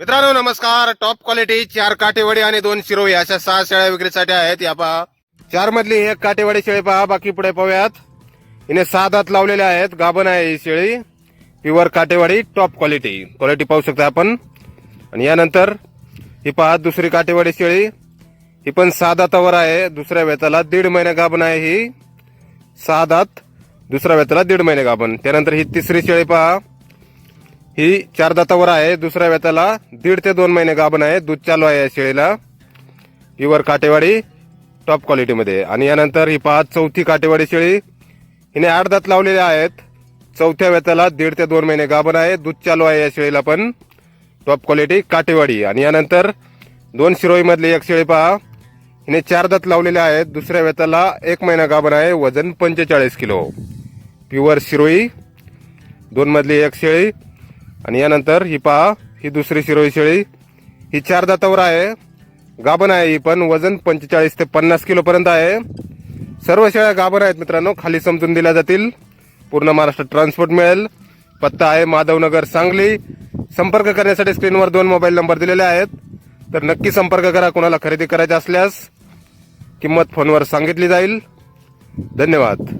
मित्रांनो नमस्कार. Top quality चार काटेवाडी आणि दोन शिरोई अशा सहा शेळ्या विक्रीसाठी आहेत. या पहा. चार मधली एक काटेवाडी शेळी पहा. बाकी पुढे पाहूयात. हिने सहा दात लावलेल्या आहेत. गाभण आहे ही शेळी. Pure Katewadi top quality quality पाहू शकता आपण. आणि यानंतर ही पहा दुसरी काटेवाडी शेळी. ही पण सहा दातावर आहे. दुसऱ्या वेताला दीड महिने गाभण आहे ही. सहा दात दुसऱ्या वेताला दीड महिने गाभण. त्यानंतर ही तिसरी शेळी पहा. ही चार दातावर आहे. दुसऱ्या वेताला दीड ते दोन महिने गाभण आहे. दूध चालू आहे या शेळीला. प्युअर काटेवाडी टॉप क्वालिटीमध्ये आणि यानंतर ही पहा चौथी काटेवाडी शेळी. हिने आठ दात लावलेल्या आहेत. चौथ्या वेताला दीड ते दोन महिने गाभण आहे. दूध चालू आहे या शेळीला पण. Top quality Katewadi. आणि यानंतर दोन शिरोईमधली एक शेळी पहा. हिने चार दात लावलेले आहेत. दुसऱ्या वेताला एक महिना गाभण आहे. वजन पंचेचाळीस किलो. प्युअर शिरोई दोनमधली एक शेळी. आणि यानंतर ही पहा ही दुसरी शिरोई शेळी. ही चार दातावर आहे. गाभण आहे ही पण. वजन पंचेचाळीस ते पन्नास किलोपर्यंत आहे. सर्व शेळ्या गाभण आहेत मित्रांनो. खाली समजून दिल्या जातील. पूर्ण महाराष्ट्र ट्रान्सपोर्ट मिळेल. पत्ता आहे माधवनगर सांगली. संपर्क करण्यासाठी स्क्रीनवर दोन मोबाईल नंबर दिलेले आहेत. तर नक्की संपर्क करा. कोणाला खरेदी करायचा असल्यास किंमत फोनवर सांगितली जाईल. धन्यवाद.